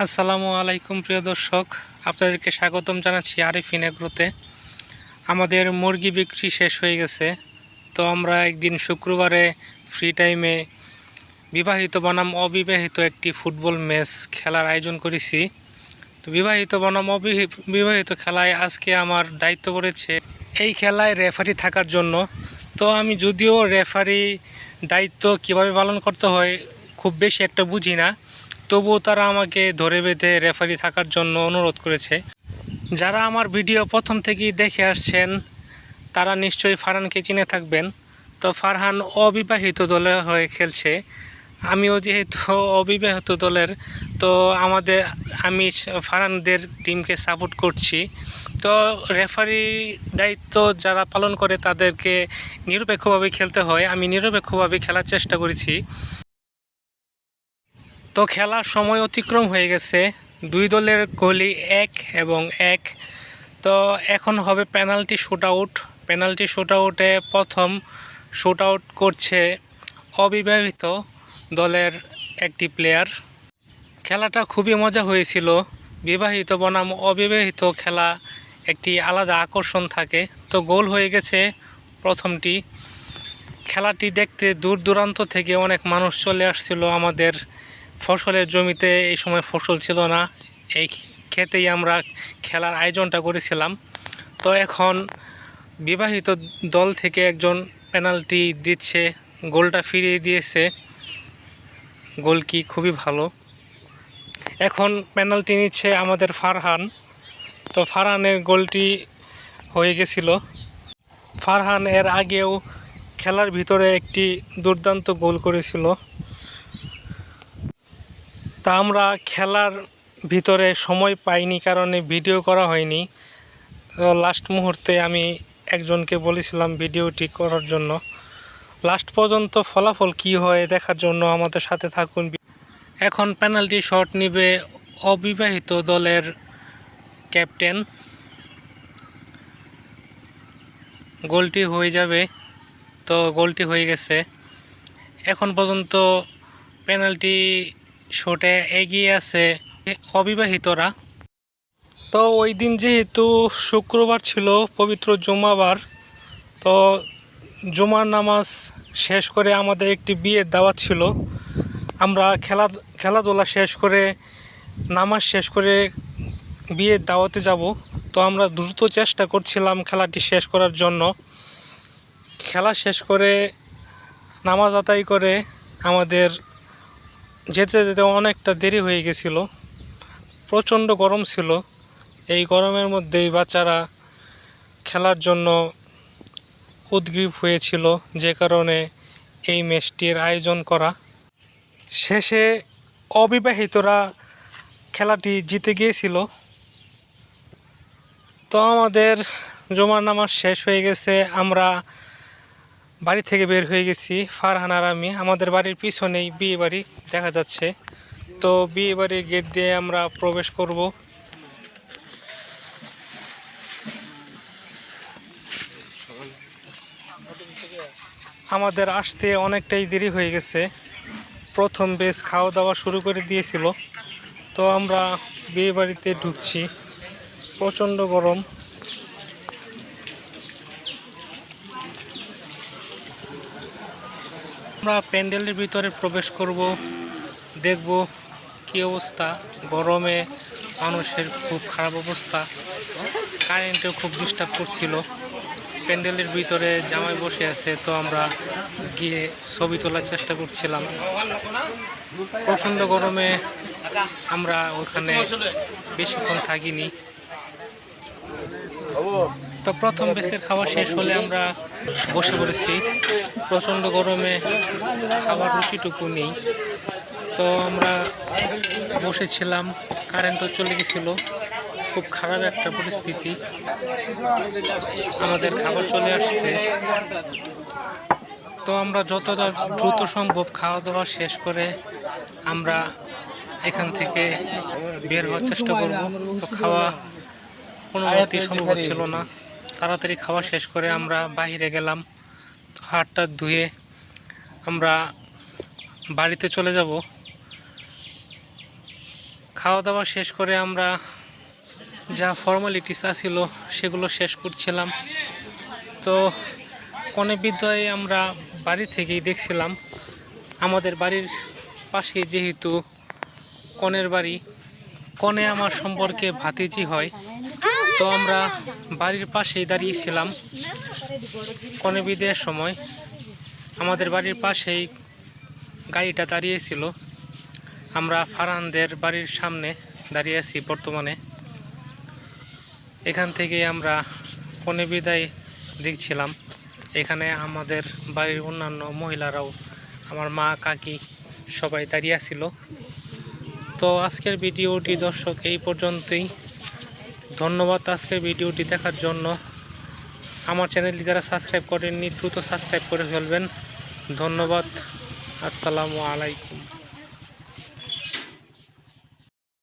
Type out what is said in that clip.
আসসালামু আলাইকুম, প্রিয় দর্শক। আপনাদেরকে স্বাগতম জানাচ্ছি আরিফিন এগ্রোতে আমাদের মুরগি বিক্রি শেষ হয়ে গেছে। তো আমরা একদিন শুক্রবারে ফ্রি টাইমে বিবাহিত বনাম অবিবাহিত একটি ফুটবল ম্যাচ খেলার আয়োজন করেছি। তো বিবাহিত বনাম অবিবাহিত খেলায় আজকে আমার দায়িত্ব পড়েছে এই খেলায় রেফারি থাকার জন্য। তো আমি যদিও রেফারি দায়িত্ব কীভাবে পালন করতে হয় খুব বেশি একটা বুঝি না। তবুও তারা আমাকে ধরে বেঁধে রেফারি থাকার জন্য অনুরোধ করেছে। যারা আমার ভিডিও প্রথম থেকেই দেখে আসছেন, তারা নিশ্চয়ই ফারহানকে চিনে থাকবেন। তো ফারহান অবিবাহিত দলের হয়ে খেলছে। আমিও যেহেতু অবিবাহিত দলের, তো আমাদের, আমি ফারহানদের টিমকে সাপোর্ট করছি। তো রেফারি দায়িত্ব যারা পালন করে, তাদেরকে নিরপেক্ষভাবে খেলতে হয়। আমি নিরপেক্ষভাবে খেলার চেষ্টা করেছি। তো খেলার সময় অতিক্রম হয়ে গেছে। দুই দলের গোলি এক এবং এক। তো এখন হবে penalty shoot out penalty shoot আউটে প্রথম শুট আউট করছে অবিবাহিত দলের একটি প্লেয়ার। খেলাটা খুবই মজা হয়েছিল। বিবাহিত বনাম অবিবাহিত খেলা একটি আলাদা আকর্ষণ থাকে। তো গোল হয়ে গেছে প্রথমটি। খেলাটি দেখতে দূর দূরান্ত থেকে অনেক মানুষ চলে আসছিল আমাদের ফসলের জমিতে এই সময় ফসল ছিল না। এই ক্ষেতেই আমরা খেলার আয়োজনটা করেছিলাম। তো এখন বিবাহিত দল থেকে একজন পেনাল্টি দিচ্ছে, গোলটা ফিরিয়ে দিয়েছে। গোল কি খুবই ভালো। এখন পেনাল্টি নিচ্ছে আমাদের ফারহান। তো ফারহানের গোলটি হয়ে গেছিল। ফারহান এর আগেও খেলার ভিতরে একটি দুর্দান্ত গোল করেছিল। তা আমরা খেলার ভিতরে সময় পাইনি কারণে ভিডিও করা হয়নি। তো লাস্ট মুহূর্তে আমি একজনকে বলেছিলাম ভিডিওটি করার জন্য। লাস্ট পর্যন্ত ফলাফল কি হয় দেখার জন্য আমাদের সাথে থাকুন। এখন পেনাল্টি শট নিবে অবিবাহিত দলের ক্যাপ্টেন গোলটি হয়ে যাবে। তো গোলটি হয়ে গেছে। এখন পর্যন্ত পেনাল্টি শটে এগিয়ে আছে অবিবাহিতরা। তো ওই দিন যেহেতু শুক্রবার ছিল, পবিত্র জুমাবার, তো জুমার নামাজ শেষ করে আমাদের একটি বিয়ের দাওয়াত ছিল। আমরা খেলা, খেলাধুলা শেষ করে, নামাজ শেষ করে বিয়ের দাওয়াতে যাব। তো আমরা দ্রুত চেষ্টা করছিলাম খেলাটি শেষ করার জন্য। খেলা শেষ করে, নামাজ আদায় করে আমাদের যেতে যেতে অনেকটা দেরি হয়ে গেছিল। প্রচণ্ড গরম ছিল। এই গরমের মধ্যেই বাচ্চারা খেলার জন্য উদ্গ্রীব হয়েছিল, যে কারণে এই ম্যাচটির আয়োজন করা। শেষে অবিবাহিতরা খেলাটি জিতে গিয়েছিল। তো আমাদের জমার নামাজ শেষ হয়ে গেছে। আমরা বাড়ি থেকে বের হয়ে গেছি, ফারহান আর আমি। আমাদের বাড়ির পিছনেই বিয়ে বাড়ি দেখা যাচ্ছে। তো বিয়ে বাড়ির গেট দিয়ে আমরা প্রবেশ করব। আমাদের আসতে অনেকটাই দেরি হয়ে গেছে। প্রথম বেশ খাওয়া দাওয়া শুরু করে দিয়েছিল। তো আমরা বিয়ে বাড়িতে ঢুকছি। প্রচণ্ড গরম। আমরা প্যান্ডেলের ভিতরে প্রবেশ করব, দেখব কি অবস্থা। গরমে মানুষের খুব খারাপ অবস্থা। কারেন্টেও খুব ডিস্টার্ব করছিল। প্যান্ডেলের ভিতরে জামাই বসে আছে, তো আমরা গিয়ে ছবি তোলার চেষ্টা করছিলাম। প্রচণ্ড গরমে আমরা ওখানে বেশিক্ষণ থাকিনি। তো প্রথম বেসের খাওয়া শেষ হলে আমরা বসে পড়েছি। প্রচণ্ড গরমে খাবার রুচিটুকু নেই। তো আমরা বসেছিলাম, কারেন্টও চলে গেছিল। খুব খারাপ একটা পরিস্থিতি। আমাদের খাবার চলে আসছে। তো আমরা যতটা দ্রুত সম্ভব খাওয়া দাওয়া শেষ করে আমরা এখান থেকে বের হওয়ার চেষ্টা করব। তো খাওয়া কোনো মতেই সম্ভব ছিল না। তাড়াতাড়ি খাওয়া শেষ করে আমরা বাইরে গেলাম। তো হাতটা ধুয়ে আমরা বাড়িতে চলে যাব। খাওয়া দাওয়া শেষ করে আমরা যা ফর্মালিটিস আছিল সেগুলো শেষ করছিলাম। তো কনে বিদ্যায় আমরা বাড়ি থেকেই দেখছিলাম, আমাদের বাড়ির পাশে যেহেতু কনের বাড়ি, কনে আমার সম্পর্কে ভাতিজি হয়। তো আমরা বাড়ির পাশেই দাঁড়িয়েছিলাম কনে বিদের সময় আমাদের বাড়ির পাশেই গাড়িটা দাঁড়িয়েছিল। আমরা ফারহানদের বাড়ির সামনে দাঁড়িয়ে আছি বর্তমানে। এখান থেকে আমরা কনে বিদায় দেখছিলাম। এখানে আমাদের বাড়ির অন্যান্য মহিলারাও, আমার মা, কাকি সবাই দাঁড়িয়ে ছিল তো আজকের ভিডিওটি দর্শক এই পর্যন্তই। ধন্যবাদ আজকে ভিডিওটি দেখার জন্য। আমার চ্যানেলটি যারা সাবস্ক্রাইব করেননি, দ্রুত সাবস্ক্রাইব করে ফেলবেন। ধন্যবাদ। আসসালামু আলাইকুম।